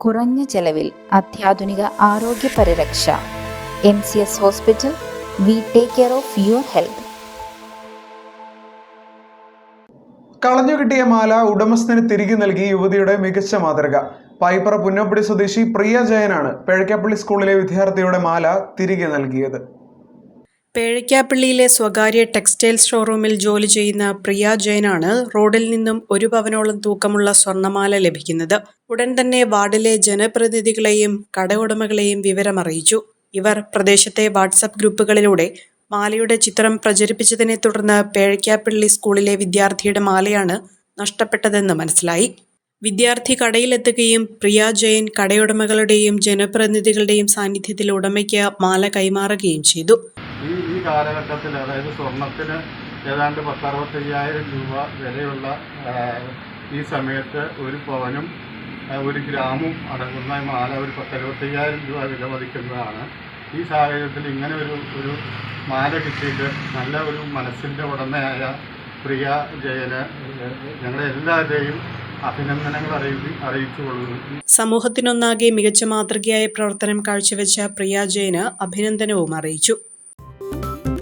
കുറഞ്ഞ ചെലവിൽ അത്യാധുനിക ആരോഗ്യ പരിരക്ഷ. M C S hospital we take care of your health കളഞ്ഞു കിട്ടിയ മാല ഉടമസ്ഥന് തിരികെ നൽകി യുവതിയുടെ മികച്ച മാതൃക. പൈപ്പറ പുന്നപ്പടി സ്വദേശി പ്രിയ ജയനാണ്. പേഴക്കാപ്പള്ളി സ്കൂളിലെ വിദ്യാർത്ഥിയുടെ മാല തിരികെ നൽകിയത്. പേഴയ്ക്കാപ്പള്ളിയിലെ സ്വകാര്യ ടെക്സ്റ്റൈൽ ഷോറൂമിൽ ജോലി ചെയ്യുന്ന പ്രിയ ജയനാണ് റോഡിൽ നിന്നും ഒരു പവനോളം തൂക്കമുള്ള സ്വർണമാല ലഭിക്കുന്നത്. ഉടൻ തന്നെ വാർഡിലെ ജനപ്രതിനിധികളെയും കടയുടമകളെയും വിവരമറിയിച്ചു. ഇവർ പ്രദേശത്തെ വാട്സപ്പ് ഗ്രൂപ്പുകളിലൂടെ മാലയുടെ ചിത്രം പ്രചരിപ്പിച്ചതിനെ തുടർന്ന് പേഴയ്ക്കാപ്പള്ളി സ്കൂളിലെ വിദ്യാർത്ഥിയുടെ മാലയാണ് നഷ്ടപ്പെട്ടതെന്ന് മനസ്സിലായി. വിദ്യാർത്ഥി കടയിലെത്തുകയും പ്രിയ ജയൻ കടയുടമകളുടെയും ജനപ്രതിനിധികളുടെയും സാന്നിധ്യത്തിൽ ഉടമയ്ക്ക് മാല കൈമാറുകയും ചെയ്തു. ഈ ഈ കാലഘട്ടത്തിൽ അതായത് സ്വർണത്തിന് ഏതാണ്ട് പത്തറുപത്തയ്യായിരം രൂപ വിലയുള്ള ഈ സമയത്ത് ഒരു പവനും ഒരു ഗ്രാമും അടങ്ങുന്ന മാല ഒരു പത്തറുപത്തയ്യായിരം രൂപ വില മതിക്കുന്നതാണ് ഈ സാഹചര്യത്തിൽ ഇങ്ങനെ ഒരു ഒരു മാല കിട്ടിയിട്ട് നല്ല ഒരു മനസ്സിന്റെ ഉടമയായ പ്രിയ ജയന് ഞങ്ങളുടെ എല്ലാവരുടെയും അറിയിച്ചുകൊള്ളുന്നു അറിയിച്ചു സമൂഹത്തിനൊന്നാകെ മികച്ച മാതൃകയായ പ്രവർത്തനം കാഴ്ചവെച്ച പ്രിയ ജയന് അഭിനന്ദനവും അറിയിച്ചു.